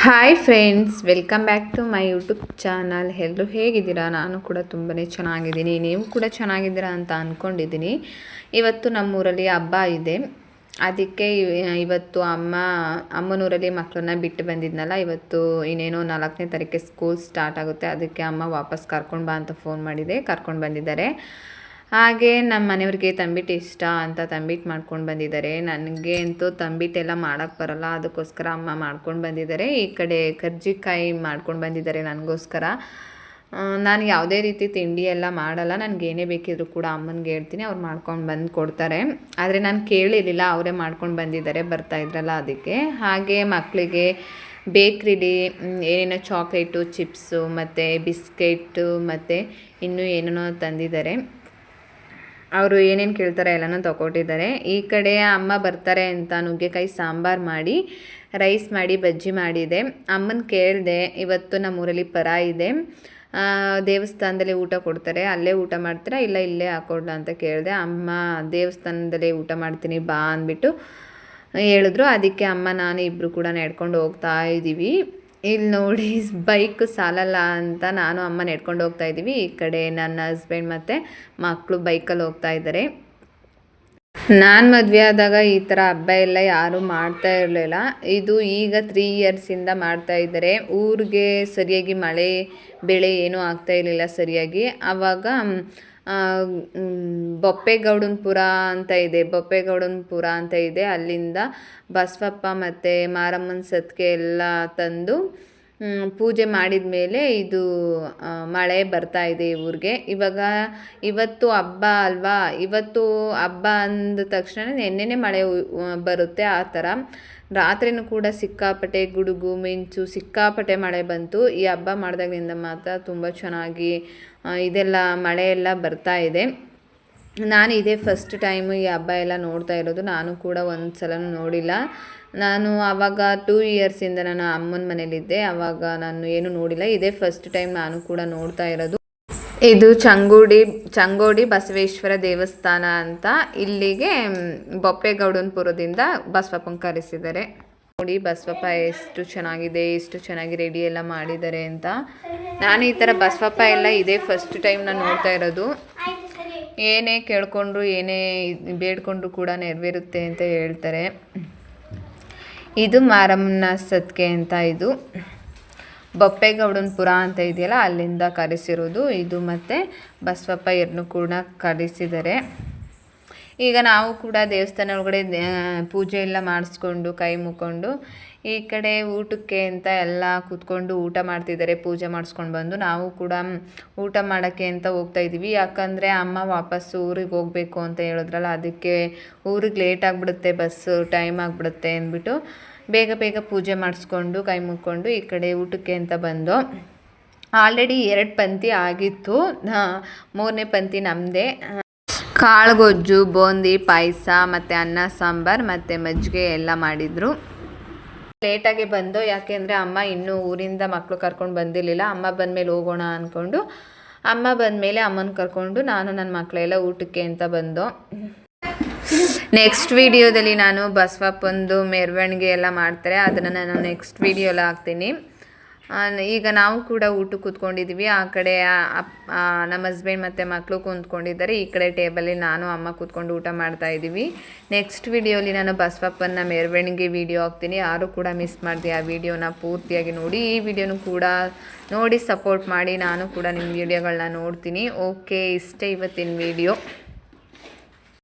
Hi friends welcome back to my YouTube channel ಎಲ್ಲರೂ ಹೇಗಿದ್ದೀರಾ? ನಾನು ಕೂಡ ತುಂಬಾ ಚೆನ್ನಾಗಿದ್ದೀನಿ. ನೀವು ಕೂಡ ಚೆನ್ನಾಗಿದ್ದೀರಾ ಅಂತ ಅಂದ್ಕೊಂಡಿದ್ದೀನಿ ಇವತ್ತು ನಮ್ಮೂರಲ್ಲಿ ಹಬ್ಬ ಇದೆ. ಅದಕ್ಕೆ ಇವ- ಇವತ್ತು ಅಮ್ಮ, ಅಮ್ಮನೂರಲ್ಲಿ ಮಕ್ಕಳನ್ನ ಬಿಟ್ಟು ಬಂದಿದ್ನಲ್ಲ, ಇವತ್ತು ಇನ್ನೇನೋ ನಾಲ್ಕನೇ ತಾರೀಕೆ ಸ್ಕೂಲ್ ಸ್ಟಾರ್ಟ್ ಆಗುತ್ತೆ. ಅದಕ್ಕೆ ಅಮ್ಮ ವಾಪಸ್ ಕರ್ಕೊಂಡು ಬಾ ಅಂತ ಫೋನ್ ಮಾಡಿದೆ. ಕರ್ಕೊಂಡು ಬಂದಿದ್ದಾರೆ. ಹಾಗೆ ನಮ್ಮ ಮನೆಯವ್ರಿಗೆ ತಂಬಿಟ್ಟು ಇಷ್ಟ ಅಂತ ತಂಬಿಟ್ಟು ಮಾಡ್ಕೊಂಡು ಬಂದಿದ್ದಾರೆ. ನನಗೆ ಅಂತೂ ತಂಬಿಟ್ಟೆಲ್ಲ ಮಾಡೋಕ್ಕೆ ಬರಲ್ಲ. ಅದಕ್ಕೋಸ್ಕರ ಅಮ್ಮ ಮಾಡ್ಕೊಂಡು ಬಂದಿದ್ದಾರೆ. ಈ ಕಡೆ ಕರ್ಜಿಕಾಯಿ ಮಾಡ್ಕೊಂಡು ಬಂದಿದ್ದಾರೆ ನನಗೋಸ್ಕರ. ನಾನು ಯಾವುದೇ ರೀತಿ ತಿಂಡಿ ಎಲ್ಲ ಮಾಡಲ್ಲ. ನನಗೆ ಏನೇ ಬೇಕಿದ್ರೂ ಕೂಡ ಅಮ್ಮನಿಗೆ ಹೇಳ್ತೀನಿ. ಅವ್ರು ಮಾಡ್ಕೊಂಡು ಬಂದು ಕೊಡ್ತಾರೆ. ಆದರೆ ನಾನು ಕೇಳಿರಲಿಲ್ಲ. ಅವರೇ ಮಾಡ್ಕೊಂಡು ಬಂದಿದ್ದಾರೆ. ಬರ್ತಾ ಇದ್ರಲ್ಲ ಅದಕ್ಕೆ. ಹಾಗೆ ಮಕ್ಕಳಿಗೆ ಬೇಕ್ರಿಲಿ ಏನೇನೋ ಚಾಕ್ಲೇಟು, ಚಿಪ್ಸು ಮತ್ತು ಬಿಸ್ಕೆಟು ಮತ್ತು ಇನ್ನೂ ಏನೇನೋ ತಂದಿದ್ದಾರೆ. ಅವರು ಏನೇನು ಕೇಳ್ತಾರೆ ಎಲ್ಲನೂ ತಗೊಟ್ಟಿದ್ದಾರೆ ಈ ಕಡೆ ಅಮ್ಮ ಬರ್ತಾರೆ ಅಂತ ನುಗ್ಗೆಕಾಯಿ ಸಾಂಬಾರು ಮಾಡಿ, ರೈಸ್ ಮಾಡಿ, ಬಜ್ಜಿ ಮಾಡಿದೆ. ಅಮ್ಮನ ಕೇಳಿದೆ, ಇವತ್ತು ನಮ್ಮೂರಲ್ಲಿ ಪರ ಇದೆ. ದೇವಸ್ಥಾನದಲ್ಲಿ ಊಟ ಕೊಡ್ತಾರೆ. ಅಲ್ಲೇ ಊಟ ಮಾಡ್ತೀರಾ? ಇಲ್ಲ ಇಲ್ಲೇ ಹಾಕೊಡ್ಲಾ? ಅಂತ ಕೇಳಿದೆ. ಅಮ್ಮ, ದೇವಸ್ಥಾನದಲ್ಲೇ ಊಟ ಮಾಡ್ತೀನಿ, ಬಾ ಅಂದ್ಬಿಟ್ಟು ಹೇಳಿದ್ರು. ಅದಕ್ಕೆ ಅಮ್ಮ, ನಾನು ಇಬ್ಬರು ಕೂಡ ನಡ್ಕೊಂಡು ಹೋಗ್ತಾ ಇದ್ದೀವಿ ಇಲ್ಲಿ ನೋಡಿ, ಬೈಕ್ ಸಾಲಲ್ಲ ಅಂತ ನಾನು ಅಮ್ಮ ನೆಡ್ಕೊಂಡು ಹೋಗ್ತಾ ಇದ್ದೀವಿ ಈ ಕಡೆ ನನ್ನ ಹಸ್ಬೆಂಡ್ ಮತ್ತು ಮಕ್ಕಳು ಬೈಕಲ್ಲಿ ಹೋಗ್ತಾ ಇದ್ದಾರೆ ನಾನು ಮದುವೆ ಆದಾಗ ಈ ಥರ ಹಬ್ಬ ಎಲ್ಲ ಯಾರೂ ಮಾಡ್ತಾ ಇರಲಿಲ್ಲ. ಇದು ಈಗ ತ್ರೀ ಇಯರ್ಸಿಂದ ಮಾಡ್ತಾ ಇದ್ದಾರೆ ಊರಿಗೆ ಸರಿಯಾಗಿ ಮಳೆ, ಬೆಳೆ ಏನೂ ಆಗ್ತಾ ಇರಲಿಲ್ಲ ಸರಿಯಾಗಿ. ಆವಾಗ ಬೊಪ್ಪೆಗೌಡನಪುರ ಅಂತ ಇದೆ. ಬೊಪ್ಪೆಗೌಡನಪುರ ಅಂತ ಇದೆ. ಅಲ್ಲಿಂದ ಬಸವಪ್ಪ ಮತ್ತು ಮಾರಮ್ಮನ ಸತ್ಕೆ ಎಲ್ಲ ತಂದು ಪೂಜೆ ಮಾಡಿದ ಮೇಲೆ ಇದು ಮಳೆ ಬರ್ತಾ ಇದೆ ಊರಿಗೆ. ಇವಾಗ ಇವತ್ತು ಹಬ್ಬ ಅಲ್ವಾ? ಇವತ್ತು ಹಬ್ಬ ಅಂದ ತಕ್ಷಣ ನೆನ್ನೆನೇ ಮಳೆ ಬರುತ್ತೆ ಆ ಥರ. ರಾತ್ರಿನೂ ಕೂಡ ಸಿಕ್ಕಾಪಟ್ಟೆ ಗುಡುಗು, ಮಿಂಚು, ಸಿಕ್ಕಾಪಟ್ಟೆ ಮಳೆ ಬಂತು. ಈ ಹಬ್ಬ ಮಾಡಿದಾಗಿನಿಂದ ಮಾತ್ರ ತುಂಬ ಚೆನ್ನಾಗಿ ಇದೆಲ್ಲ ಮಳೆ ಎಲ್ಲ ಬರ್ತಾ ಇದೆ. ನಾನು ಇದೇ ಫಸ್ಟ್ ಟೈಮು ಈ ಹಬ್ಬ ಎಲ್ಲ ನೋಡ್ತಾ ಇರೋದು. ನಾನು ಕೂಡ ಒಂದು ಸಲ ನೋಡಿಲ್ಲ. ನಾನು ಆವಾಗ ಟೂ ಇಯರ್ಸಿಂದ ನಾನು ಅಮ್ಮನ ಮನೇಲಿದ್ದೆ. ಆವಾಗ ನಾನು ಏನು ನೋಡಿಲ್ಲ. ಇದೇ ಫಸ್ಟ್ ಟೈಮ್ ನಾನು ಕೂಡ ನೋಡ್ತಾ ಇರೋದು. ಇದು ಚಂಗೋಡಿ ಚಂಗೋಡಿ ಬಸವೇಶ್ವರ ದೇವಸ್ಥಾನ ಅಂತ ಇಲ್ಲಿಗೆ ಬೊಪ್ಪೇಗೌಡನಪುರದಿಂದ ಬಸವಪ್ಪನ ಕರೆಸಿದ್ದಾರೆ ನೋಡಿ, ಬಸವಪ್ಪ ಎಷ್ಟು ಚೆನ್ನಾಗಿದೆ ಎಷ್ಟು ಚೆನ್ನಾಗಿ ರೆಡಿ ಎಲ್ಲ ಮಾಡಿದ್ದಾರೆ ಅಂತ. ನಾನು ಈ ಥರ ಬಸವಪ್ಪ ಎಲ್ಲ ಇದೇ ಫಸ್ಟ್ ಟೈಮ್ ನಾನು ನೋಡ್ತಾ ಇರೋದು. ಏನೇ ಕೇಳಿಕೊಂಡ್ರು, ಏನೇ ಬೇಡ್ಕೊಂಡ್ರು ಕೂಡ ನೆರವೇರುತ್ತೆ ಅಂತ ಹೇಳ್ತಾರೆ. ಇದು ಮಾರಮ್ಮನ ಸತ್ಕೆ ಅಂತ ಇದು. ಬೊಪ್ಪೆಗೌಡನಪುರ ಅಂತ ಇದೆಯಲ್ಲ, ಅಲ್ಲಿಂದ ಕರೆಸಿರೋದು. ಇದು ಮತ್ತು ಬಸವಪ್ಪ ಎರಡನ್ನೂ ಕೂಡ ಕರೆಸಿದ್ದಾರೆ. ಈಗ ನಾವು ಕೂಡ ದೇವಸ್ಥಾನ ಒಳಗಡೆ ಪೂಜೆ ಎಲ್ಲ ಮಾಡಿಸ್ಕೊಂಡು, ಕೈ ಮುಕ್ಕೊಂಡು ಈ ಕಡೆ ಊಟಕ್ಕೆ ಅಂತ ಎಲ್ಲ ಕೂತ್ಕೊಂಡು ಊಟ ಮಾಡ್ತಿದ್ದಾರೆ, ಪೂಜೆ ಮಾಡಿಸ್ಕೊಂಡು ಬಂದು. ನಾವು ಕೂಡ ಊಟ ಮಾಡೋಕ್ಕೆ ಅಂತ ಹೋಗ್ತಾ ಇದ್ದೀವಿ ಯಾಕಂದರೆ ಅಮ್ಮ ವಾಪಸ್ಸು ಊರಿಗೆ ಹೋಗಬೇಕು ಅಂತ ಹೇಳಿದ್ರಲ್ಲ, ಅದಕ್ಕೆ ಊರಿಗೆ ಲೇಟ್ ಆಗಿಬಿಡುತ್ತೆ ಬಸ್ಸು ಟೈಮ್ ಆಗಿಬಿಡುತ್ತೆ ಅಂದ್ಬಿಟ್ಟು ಬೇಗ ಬೇಗ ಪೂಜೆ ಮಾಡಿಸ್ಕೊಂಡು, ಕೈ ಮುಕ್ಕೊಂಡು ಈ ಕಡೆ ಊಟಕ್ಕೆ ಅಂತ ಬಂದು. ಆಲ್ರೆಡಿ ಎರಡು ಪಂಕ್ತಿ ಆಗಿತ್ತು. ಮೂರನೇ ಪಂಕ್ತಿ ನಮ್ಮದೇ ಕಾಳುಗೊಜ್ಜು, ಬೂಂದಿ, ಪಾಯಸ, ಮತ್ತು ಅನ್ನ, ಸಾಂಬಾರು, ಮತ್ತು ಮಜ್ಜಿಗೆ ಎಲ್ಲ ಮಾಡಿದರು. ಲೇಟಾಗಿ ಬಂದು ಯಾಕೆಂದರೆ ಅಮ್ಮ ಇನ್ನೂ ಊರಿಂದ ಮಕ್ಕಳು ಕರ್ಕೊಂಡು ಬಂದಿರಲಿಲ್ಲ. ಅಮ್ಮ ಬಂದಮೇಲೆ ಹೋಗೋಣ ಅಂದ್ಕೊಂಡು ಅಮ್ಮ ಬಂದಮೇಲೆ ಅಮ್ಮನ ಕರ್ಕೊಂಡು ನಾನು ನನ್ನ ಮಕ್ಕಳೆಲ್ಲ ಊಟಕ್ಕೆ ಅಂತ ಬಂದು. ನೆಕ್ಸ್ಟ್ ವಿಡಿಯೋದಲ್ಲಿ ನಾನು ಬಸವಪ್ಪಂದು ಮೆರವಣಿಗೆ ಎಲ್ಲ ಮಾಡ್ತಾರೆ. ಅದನ್ನು ನಾನು ನೆಕ್ಸ್ಟ್ ವಿಡಿಯೋಲ್ಲ ಹಾಕ್ತೀನಿ. ಈಗ ನಾವು ಕೂಡ ಊಟಕ್ಕೆ ಕೂತ್ಕೊಂಡಿದ್ದೀವಿ ಆ ಕಡೆ ನಮ್ಮ ಹಸ್ಬೆಂಡ್ ಮತ್ತು ಮಕ್ಕಳು ಕೂತ್ಕೊಂಡಿದ್ದಾರೆ. ಈ ಕಡೆ ಟೇಬಲಲ್ಲಿ ನಾನು, ಅಮ್ಮ ಕೂತ್ಕೊಂಡು ಊಟ ಮಾಡ್ತಾ ಇದ್ದೀವಿ ನೆಕ್ಸ್ಟ್ ವಿಡಿಯೋಲಿ ನಾನು ಬಸವಪ್ಪನ ಮೆರವಣಿಗೆ ವಿಡಿಯೋ ಹಾಕ್ತೀನಿ. ಯಾರು ಕೂಡ ಮಿಸ್ ಮಾಡಿದೆ ಆ ವಿಡಿಯೋನ ಪೂರ್ತಿಯಾಗಿ ನೋಡಿ. ಈ ವಿಡಿಯೋನು ಕೂಡ ನೋಡಿ ಸಪೋರ್ಟ್ ಮಾಡಿ. ನಾನು ಕೂಡ ನಿಮ್ಮ ವಿಡಿಯೋಗಳನ್ನ ನೋಡ್ತೀನಿ. ಓಕೆ ಇಷ್ಟೇ ಇವತ್ತಿನ ವಿಡಿಯೋ